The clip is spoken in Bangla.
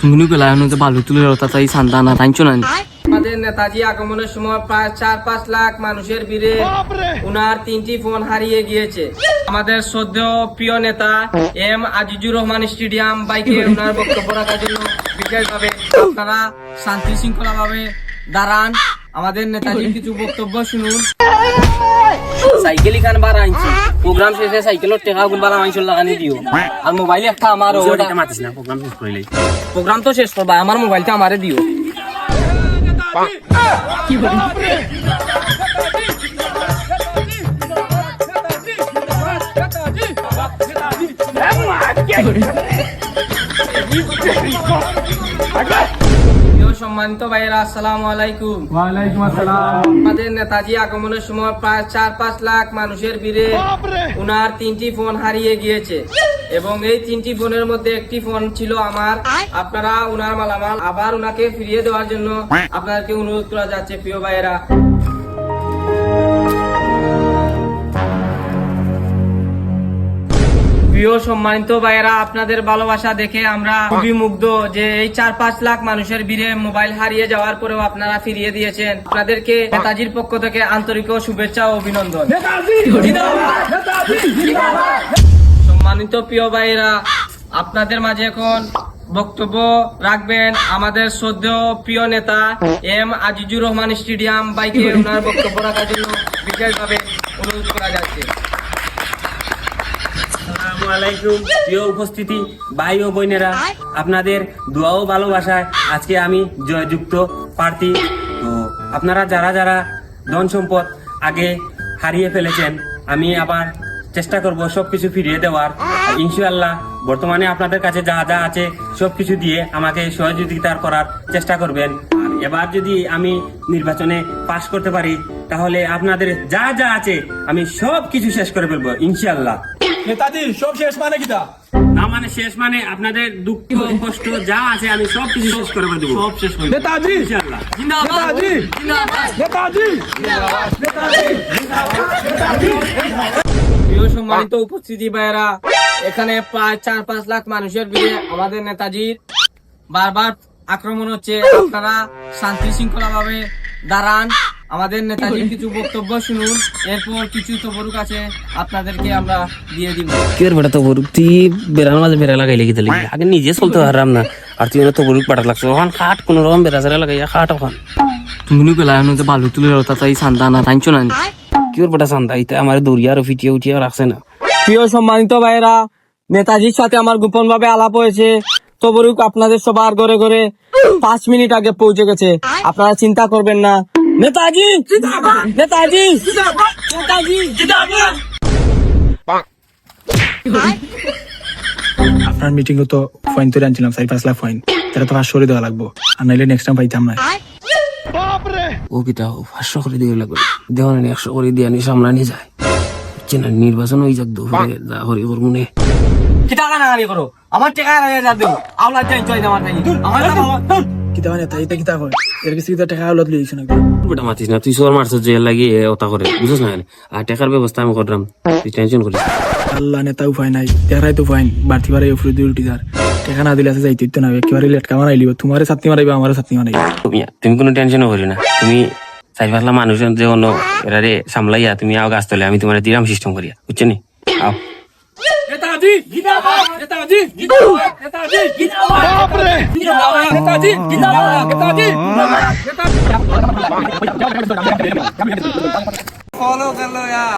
তুমি বালু তুলে রতা তাই সান্দা না টাইনছো না? আমাদের নেতাজি আগমনের সময় প্রায় চার পাঁচ লাখ মানুষের ভিড়ে উনার তিনটি ফোন হারিয়ে গিয়েছে। আমাদের শ্রদ্ধেয় প্রিয় নেতা এম আজিজুর রহমান স্টেডিয়াম বাইকে উনার বক্তব্য রাখার জন্য বিশেষভাবে আপনারা শান্তি শৃঙ্খলা ভাবে দাঁড়ান। আমাদের নেতাজির কিছু বক্তব্য শুনুন। সাইকেল খান বার আনছি প্রোগ্রাম শেষে সাইকেলের টেকা গুনবার আনছিল লাগানি দিও আর মোবাইল একটা আমার মাতিস না প্রোগ্রাম শেষ করলে প্রোগ্রাম তো শেষ করবা আমার মোবাইলটা আমারে দিও প্রিয় সম্মানিত ভাইয়েরা আসসালামু আলাইকুম। ওয়ালাইকুম আসসালাম। আমাদের নেতাজি আগমনের সময় প্রায় চার পাঁচ লাখ মানুষের ভিড়ে উনার তিনটি ফোন হারিয়ে গিয়েছে। এবং এই তিনটি ফোনের মধ্যে একটি ফোন ছিল আমার। আপনারা উনার মালামাল আবার উনাকে ফিরিয়ে দেওয়ার জন্য আপনাদেরকে অনুরোধ করা যাচ্ছে প্রিয় ভাইয়েরা। প্রিয় সম্মানিত ভাইয়েরা আপনাদের ভালোবাসা দেখে আমরা খুবই মুগ্ধ যে এই চার পাঁচ লাখ মানুষের ভিড়ে মোবাইল হারিয়ে যাওয়ার পরেও আপনারা ফিরিয়ে দিয়েছেন। আপনাদেরকে নেতাজির পক্ষ থেকে আন্তরিক শুভেচ্ছা ও অভিনন্দন। সম্মানিত প্রিয় ভাইয়েরা আপনাদের মাঝে এখন বক্তব্য রাখবেন আমাদের শ্রদ্ধেয় প্রিয় নেতা এম আজিজুর রহমান স্টেডিয়াম বাইকে ওনার বক্তব্য রাখার জন্য বিশেষভাবে অনুরোধ করা যাচ্ছে। আলাইকুম। প্রিয় উপস্থিতি, ভাই ও বোনেরা, আপনাদের দোয়া ও ভালোবাসায় আজকে আমি জয়যুক্ত প্রার্থী। তো আপনারা যারা যারা ধন সম্পদ আগে হারিয়ে ফেলেছেন, আমি আবার চেষ্টা করব সবকিছু ফিরিয়ে দেওয়ার। ইনশাআল্লাহ বর্তমানে আপনাদের কাছে যা যা আছে, সবকিছু দিয়ে আমাকে সহযোগিতা করার চেষ্টা করবেন। এবার যদি আমি নির্বাচনে পাশ করতে পারি, তাহলে আপনাদের যা যা আছে, আমি সব কিছু শেষ করে ফেলব, ইনশাআল্লাহ। নেতাজি সব শেষ মানে কিটা? না মানে শেষ মানে আপনাদের দুঃখ কষ্ট যা আছে আমি সব কিছু শেষ করে দেবো সব শেষ করে নেতাজি! ইনশাআল্লাহ। নেতাজি! নেতাজি! প্রিয় সম্মানিত উপস্থিতি ভাইয়েরা এখানে প্রায় চার পাঁচ লাখ মানুষের ভিড়ে আমাদের নেতাজির বারবার আক্রমণ হচ্ছে। আপনারা শান্তি শৃঙ্খলা ভাবে দাঁড়ান। আমাদের নেতাজির কিছু বক্তব্য শুনুন এরপর কিছু তবরুক আছে আপনাদেরকে আমরা দিয়ে দিব। কি বেটা তো বরুক তুই বেড়ার মাঝে বেড়া লাগাই লেগে দিলি। আগে নিজে চলতে পারলাম না। আর তুই তো বরুক পাটা লাগছে। ওখান খাট কোন রকম বেড়া সেরা লাগাই খাট ওখান। তুমি পেলা যে বালু তুলে রতা তাই সান্দা না টাইনছো না কি বেটা সান্দা? ইতে আমার দৌড়িয়া আর ফিটিয়ে উঠিয়ে রাখছে না। প্রিয় সম্মানিত ভাইয়েরা নেতাজির সাথে আমার গোপন ভাবে আলাপ হয়েছে। তবরুক আপনাদের সবার ঘরে ঘরে পাঁচ মিনিট আগে পৌঁছে গেছে। আপনারা চিন্তা করবেন না নেতাজি! নেতাজি! নেতাজি! আপনার মিটিং তো ফাইন আনছিলাম চারি পাঁচ লাখ ফাইন তারা তো পাঁচশো করে দেওয়া লাগবো। আর নাইলে নেক্সট টাইম পাইতাম না। ও কিটা পাঁচশো করে দিয়ে লাগবে। দেওয়া না একশো করে দিয়ে আনি সামলানি যায়। হচ্ছে না নির্বাচন হয়ে যাক দুপুরে যা হরি করব নে কি টাকা না করো? আমার টাকা হারিয়ে যা দেবো আওলা আমার টাকা আমার কিতা মানে তাই এটা কিতা হয়? এর কিছু কিতা টাকা হলত লিয়েছো নাকি? বেটা মাতিস না তুই সর যে লাগি ওটা করে না? আর টাকার ব্যবস্থা আমি করলাম তুই টেনশন করিস আল্লাহ নেতা উপায় নাই তো ফাইন বাড়তি বারে দিয়ে উল্টি যার টাকা না দিলে আছে যাইতে তো না একেবারে লেটকা মারাই লিব তোমার ছাত্রী মারাইবা আমার মারাইবা। তুমি কোনো টেনশনও করি না তুমি চাই পাঁচলা মানুষ যে অন্য এরারে সামলাইয়া তুমি আও গাছ তলে আমি তোমার দিলাম সিস্টেম করিয়া বুঝছ নি আও। নেতাজি জিন্দাবাদ নেতাজি জিন্দাবাদ নেতাজি জিন্দাবাদ নেতাজি জিন্দাবাদ নেতাজি ফলো कर लो यार